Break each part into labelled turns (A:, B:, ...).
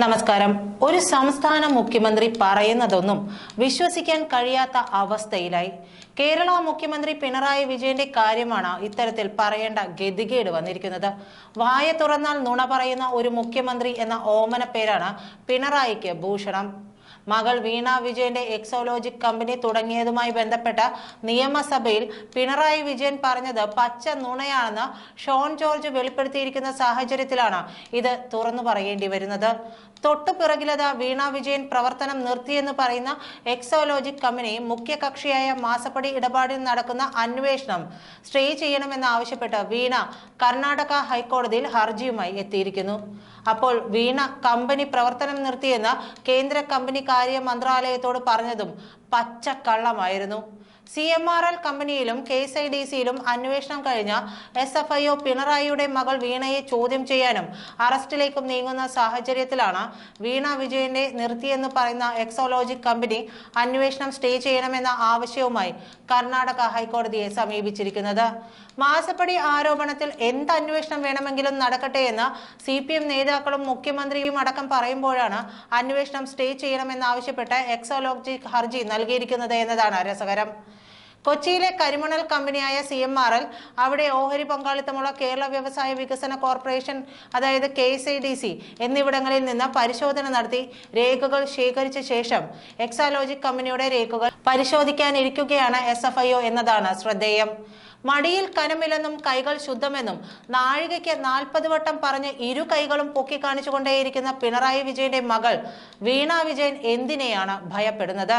A: നമസ്കാരം. ഒരു സംസ്ഥാന മുഖ്യമന്ത്രി പറയുന്നതൊന്നും വിശ്വസിക്കാൻ കഴിയാത്ത അവസ്ഥയിലായി. കേരള മുഖ്യമന്ത്രി പിണറായി വിജയന്റെ കാര്യമാണ് ഇത്തരത്തിൽ പറയേണ്ട ഗതികേട് വന്നിരിക്കുന്നത്. വായ തുറന്നാൽ നുണ പറയുന്ന ഒരു മുഖ്യമന്ത്രി എന്ന ഓമന പേരാണ് പിണറായിക്ക് ഭൂഷണം. മകൾ വീണ വിജയന്റെ എക്സോലോജിക് കമ്പനി തുടങ്ങിയതുമായി ബന്ധപ്പെട്ട നിയമസഭയിൽ പിണറായി വിജയൻ പറഞ്ഞത് പച്ച നുണയാണെന്ന് ഷോൺ ജോർജ് വെളിപ്പെടുത്തിയിരിക്കുന്ന സാഹചര്യത്തിലാണ് ഇത് തുറന്നു പറയേണ്ടി വരുന്നത്. തൊട്ടു പിറകിലത വീണ വിജയൻ പ്രവർത്തനം നിർത്തിയെന്ന് പറയുന്ന എക്സോലോജിക് കമ്പനി മുഖ്യ കക്ഷിയായ മാസപ്പടി ഇടപാടിൽ നടക്കുന്ന അന്വേഷണം സ്റ്റേ ചെയ്യണമെന്ന് ആവശ്യപ്പെട്ട് വീണ കർണാടക ഹൈക്കോടതിയിൽ ഹർജിയുമായി എത്തിയിരിക്കുന്നു. അപ്പോൾ വീണ കമ്പനി പ്രവർത്തനം നിർത്തിയെന്ന് കേന്ദ്ര കമ്പനി കാര്യ മന്ത്രാലയത്തോട് പറഞ്ഞതും പച്ചക്കള്ളമായിരുന്നു. സി എം ആർ എൽ കമ്പനിയിലും കെ എസ് ഐ ഡി സിയിലും അന്വേഷണം കഴിഞ്ഞ എസ് എഫ് ഐ ഒ പിണറായിയുടെ മകൾ വീണയെ ചോദ്യം ചെയ്യാനും അറസ്റ്റിലേക്കും നീങ്ങുന്ന സാഹചര്യത്തിലാണ് വീണ വിജയന്റെ നിർത്തിയെന്ന് പറയുന്ന എക്സോളോജിക് കമ്പനി അന്വേഷണം സ്റ്റേ ചെയ്യണമെന്ന ആവശ്യവുമായി കർണാടക ഹൈക്കോടതിയെ സമീപിച്ചിരിക്കുന്നത്. മാസപ്പടി ആരോപണത്തിൽ എന്ത് അന്വേഷണം വേണമെങ്കിലും നടക്കട്ടെ എന്ന് സി പി എം നേതാക്കളും മുഖ്യമന്ത്രിയും അടക്കം പറയുമ്പോഴാണ് അന്വേഷണം സ്റ്റേ ചെയ്യണമെന്നാവശ്യപ്പെട്ട് എക്സോളോജിക് ഹർജി നൽകിയിരിക്കുന്നത് എന്നതാണ് രസകരം. കൊച്ചിയിലെ കരിമണൽ കമ്പനിയായ സി എം ആർ എൽ അവിടെ ഓഹരി പങ്കാളിത്തമുള്ള കേരള വ്യവസായ വികസന കോർപ്പറേഷൻ അതായത് K S I D C എന്നിവിടങ്ങളിൽ നിന്ന് പരിശോധന നടത്തി രേഖകൾ ശേഖരിച്ച ശേഷം എക്സാലോജിക് കമ്പനിയുടെ രേഖകൾ പരിശോധിക്കാനിരിക്കുകയാണ് എസ് എഫ് ഐ ഒ എന്നതാണ് ശ്രദ്ധേയം. മടിയിൽ കനമില്ലെന്നും കൈകൾ ശുദ്ധമെന്നും നാഴികയ്ക്ക് നാൽപ്പത് വട്ടം പറഞ്ഞ് ഇരു കൈകളും പൊക്കി കാണിച്ചുകൊണ്ടേയിരിക്കുന്ന പിണറായി വിജയന്റെ മകൾ വീണ വിജയൻ എന്തിനെയാണ് ഭയപ്പെടുന്നത്?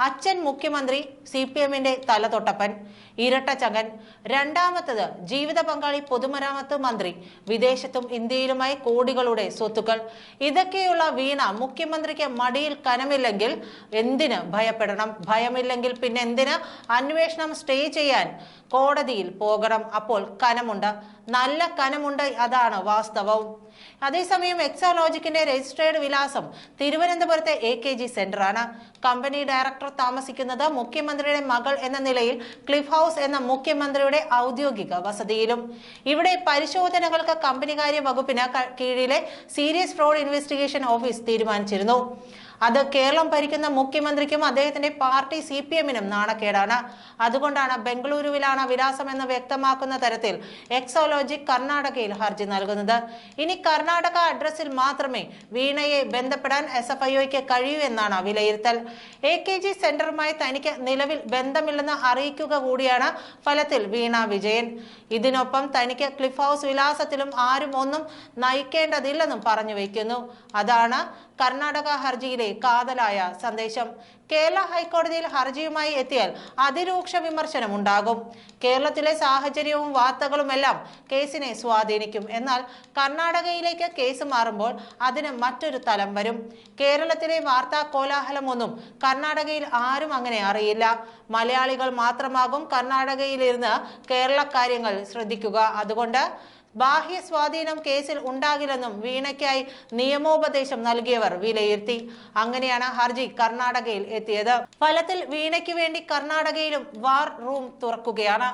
A: അച്ഛൻ മുഖ്യമന്ത്രി സി പി എമ്മിന്റെ തലതൊട്ടപ്പൻ. ഇരട്ടച്ചകൻ രണ്ടാമത്തത് ജീവിത പങ്കാളി പൊതുമരാമത്ത് മന്ത്രി. വിദേശത്തും ഇന്ത്യയിലുമായി കോടികളുടെ സ്വത്തുക്കൾ. ഇതൊക്കെയുള്ള വീണ മുഖ്യമന്ത്രിക്ക് മടിയിൽ കനമില്ലെങ്കിൽ എന്തിന് ഭയപ്പെടണം? ഭയമില്ലെങ്കിൽ പിന്നെ എന്തിന്? അന്വേഷണം സ്റ്റേ ചെയ്യാൻ കോടതിയിൽ പോകണം. അപ്പോൾ കനമുണ്ട്. നല്ല കനമുണ്ട് അതാണ് വാസ്തവവും അതേസമയം എക്സോലോജിക്കിന്റെ രജിസ്ട്രേഡ് വിലാസം തിരുവനന്തപുരത്തെ എ കെ ജി സെന്ററാണ്. കമ്പനി ഡയറക്ടർ താമസിക്കുന്നത് മുഖ്യമന്ത്രിയുടെ മകൾ എന്ന നിലയിൽ ക്ലിഫ് ഹൗസ് എന്ന മുഖ്യമന്ത്രിയുടെ ഔദ്യോഗിക വസതിയിലും. ഇവിടെ പരിശോധനകൾക്ക് കമ്പനികാര്യ വകുപ്പിന് കീഴിലെ സീരിയസ് ഫ്രോഡ് ഇൻവെസ്റ്റിഗേഷൻ ഓഫീസ് തീരുമാനിച്ചിരുന്നു. അത് കേരളം ഭരിക്കുന്ന മുഖ്യമന്ത്രിക്കും അദ്ദേഹത്തിന്റെ പാർട്ടി സി പി എമ്മിനും നാണക്കേടാണ്. അതുകൊണ്ടാണ് ബംഗളൂരുവിലാണ് വിലാസം എന്ന് വ്യക്തമാക്കുന്ന തരത്തിൽ എക്സോലോജി കർണാടകയിൽ ഹർജി നൽകുന്നത്. ഇനി കർണാടക അഡ്രസ്സിൽ മാത്രമേ വീണയെ ബന്ധപ്പെടാൻ എസ് എഫ് ഐഒയ്ക്ക് കഴിയൂ എന്നാണ് വിലയിരുത്തൽ. എ കെ ജി സെന്ററുമായി തനിക്ക് നിലവിൽ ബന്ധമില്ലെന്ന് അറിയിക്കുക കൂടിയാണ് ഫലത്തിൽ വീണ വിജയൻ. ഇതിനൊപ്പം തനിക്ക് ക്ലിഫ് ഹൗസ് വിലാസത്തിലും ആരും ഒന്നും നയിക്കേണ്ടതില്ലെന്നും പറഞ്ഞു വയ്ക്കുന്നു. അതാണ് കർണാടക ഹർജിയിലെ കാതലായ സന്ദേശം കേരള ഹൈക്കോടതിയിൽ ഹർജിയുമായി എത്തിയാൽ അതിരൂക്ഷ വിമർശനം ഉണ്ടാകും. കേരളത്തിലെ സാഹചര്യവും വാർത്തകളുമെല്ലാം കേസിനെ സ്വാധീനിക്കും. എന്നാൽ കർണാടകയിലേക്ക് കേസ് മാറുമ്പോൾ അതിന് മറ്റൊരു തലം വരും. കേരളത്തിലെ വാർത്താ കോലാഹലമൊന്നും കർണാടകയിൽ ആരും അങ്ങനെ അറിയില്ല. മലയാളികൾ മാത്രമാകും കർണാടകയിലിരുന്ന് കേരള കാര്യങ്ങൾ ശ്രദ്ധിക്കുക. അതുകൊണ്ട് ബാഹ്യ സ്വാധീനം കേസിൽ ഉണ്ടാകില്ലെന്നും വീണയ്ക്കായി നിയമോപദേശം നൽകിയവർ വിലയിരുത്തി. അങ്ങനെയാണ് ഹർജി കർണാടകയിൽ എത്തിയത്. ഫലത്തിൽ വീണയ്ക്ക് വേണ്ടി കർണാടകയിലും വാർ റൂം തുറക്കുകയാണ്.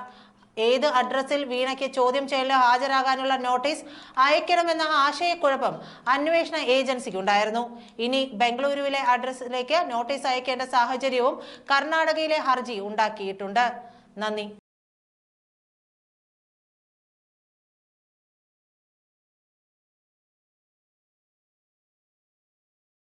A: ഏത് അഡ്രസ്സിൽ വീണയ്ക്ക് ചോദ്യം ചെയ്യലിന് ഹാജരാകാനുള്ള നോട്ടീസ് അയക്കണമെന്ന ആശയക്കുഴപ്പം അന്വേഷണ ഏജൻസിക്കുണ്ടായിരുന്നു. ഇനി ബംഗളൂരുവിലെ അഡ്രസ്സിലേക്ക് നോട്ടീസ് അയക്കേണ്ട സാഹചര്യവും കർണാടകയിലെ ഹർജി ഉണ്ടാക്കിയിട്ടുണ്ട്. നന്ദി.